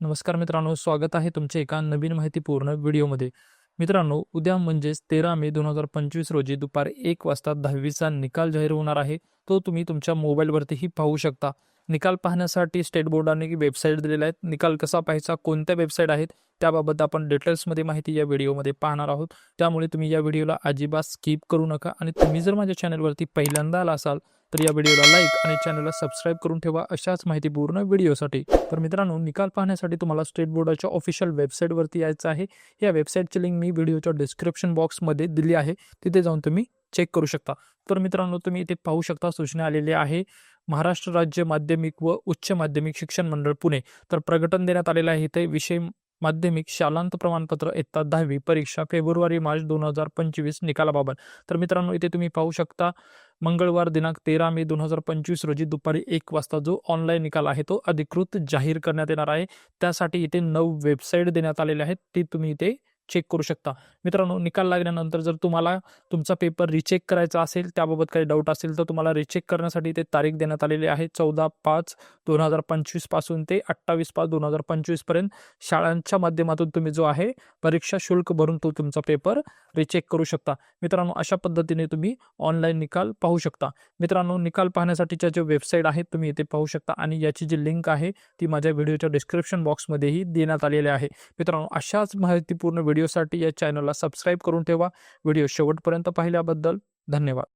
नमस्कार मित्रांनो स्वागत आहे तुमच्या एका नवीन माहितीपूर्ण व्हिडिओमध्ये. मित्रांनो उद्या म्हणजेच तेरा मे दोन हजार पंचवीस रोजी दुपारी एक वाजता दहावीचा निकाल जाहीर होणार आहे. तो तुम्ही तुमच्या मोबाईलवरतीही पाहू शकता. निकाल पाहण्यासाठी स्टेट बोर्डाने वेबसाईट दिलेल्या आहेत निकाल कसा पाहायचा कोणत्या वेबसाईट आहेत त्याबाबत आपण डिटेल्समध्ये माहिती या व्हिडिओमध्ये पाहणार आहोत. त्यामुळे तुम्ही या व्हिडिओला अजिबात स्किप करू नका आणि तुम्ही जर माझ्या चॅनलवरती पहिल्यांदा आला असाल तर या व्हिडिओला लाईक आणि चॅनलला सबस्क्राईब करून ठेवा अशाच माहितीपूर्ण व्हिडिओसाठी. तर मित्रांनो निकाल पाहण्यासाठी तुम्हाला स्टेट बोर्डाच्या ऑफिशियल वेबसाईटवरती यायचं आहे. या वेबसाईटची लिंक मी व्हिडिओच्या डिस्क्रिप्शन बॉक्समध्ये दिली आहे. तिथे जाऊन तुम्ही चेक करू शकता. तर मित्रांनो तुम्ही इथे पाहू शकता सूचना आलेली आहे. महाराष्ट्र राज्य माध्यमिक व उच्च माध्यमिक शिक्षण मंडळ पुणे. तर प्रकटन देण्यात आलेलं आहे इथे विषय माध्यमिक शालांत प्रमाणपत्र इयत्ता दहावी परीक्षा फेब्रुवारी मार्च दोन हजार पंचवीस निकालाबाबत. तर मित्रांनो इथे तुम्ही पाहू शकता मंगळवार दिनांक तेरा मे दोन हजार पंचवीस रोजी दुपारी एक वाजता जो ऑनलाईन निकाल आहे तो अधिकृत जाहीर करण्यात येणार आहे. त्यासाठी इथे नऊ वेबसाईट देण्यात आलेल्या आहेत ती तुम्ही इथे चेक करू शकता. मित्रांनो निकाल लागल्यानंतर जर तुम्हाला तुमचा पेपर रिचेक करायचा असेल त्याबाबत काही डाऊट असेल तर तुम्हाला रिचेक करण्यासाठी ते तारीख देण्यात आलेली आहे चौदा पाच दोन हजार पंचवीसपासून ते अठ्ठावीस पाच दोन हजार पंचवीसपर्यंत. शाळांच्या माध्यमातून तुम्ही जो आहे परीक्षा शुल्क भरून तो तुमचा पेपर रिचेक करू शकता. मित्रांनो अशा पद्धतीने तुम्ही ऑनलाईन निकाल पाहू शकता. मित्रांनो निकाल पाहण्यासाठीच्या जे वेबसाईट आहेत तुम्ही इथे पाहू शकता आणि याची जी लिंक आहे ती माझ्या व्हिडिओच्या डिस्क्रिप्शन बॉक्समध्येही देण्यात आलेली आहे. मित्रांनो अशाच माहितीपूर्ण व्हिडिओसाठी या चॅनलला सबस्क्राईब करून ठेवा. व्हिडिओ शेवटपर्यंत पाहिल्याबद्दल धन्यवाद.